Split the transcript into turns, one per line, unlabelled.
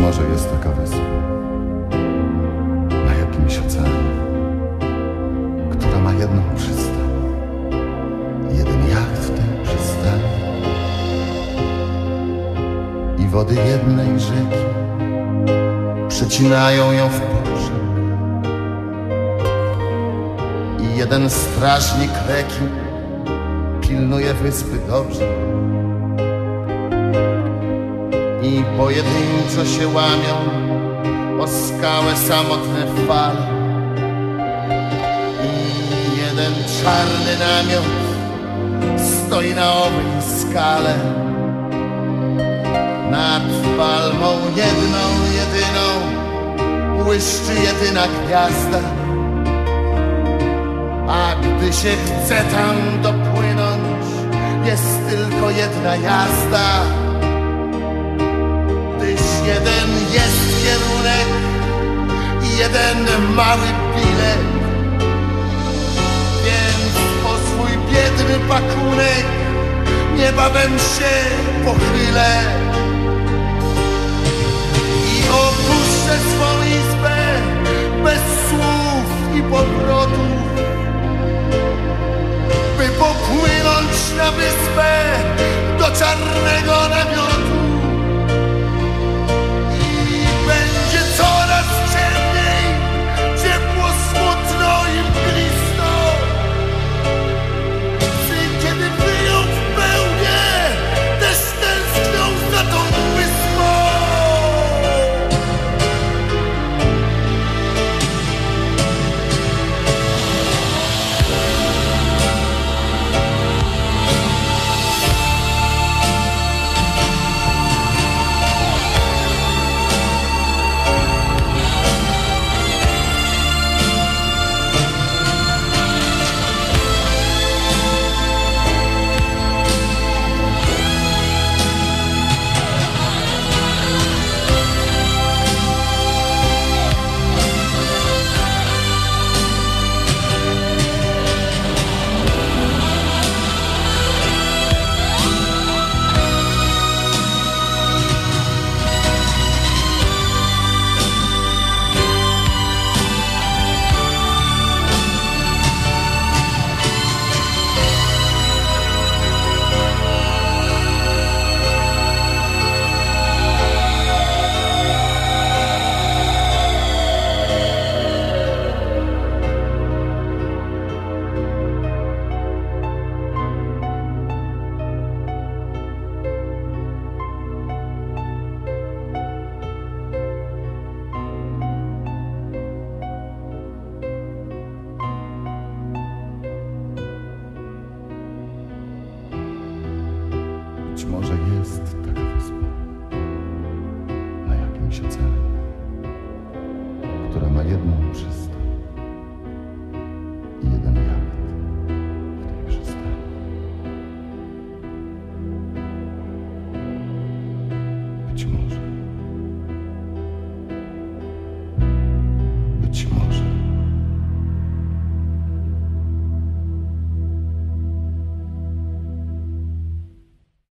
Może jest taka wyspa na jakimś oceanie, która ma jedną przystań, jeden jacht w tej przystani i wody jednej rzeki przecinają ją w poprzek. I jeden strażnik rekin pilnuje wyspy dobrze i pojedynczo się łamią o skałę samotne fale. I jeden czarny namiot stoi na owej skale. Nad palmą jedną, jedyną błyszczy jedyna gwiazda. A gdy się chce tam dopłynąć jest tylko jedna jazda jeden mały bilet. Więc po swój biedny pakunek niebawem się pochylę i opuszczę swą izbę bez słów i powrotów, by popłynąć na wyspę Być może jest taka wyspa na jakimś oceanie, która ma jedną przystań i jeden jacht w tej przystani. Być może. Być może.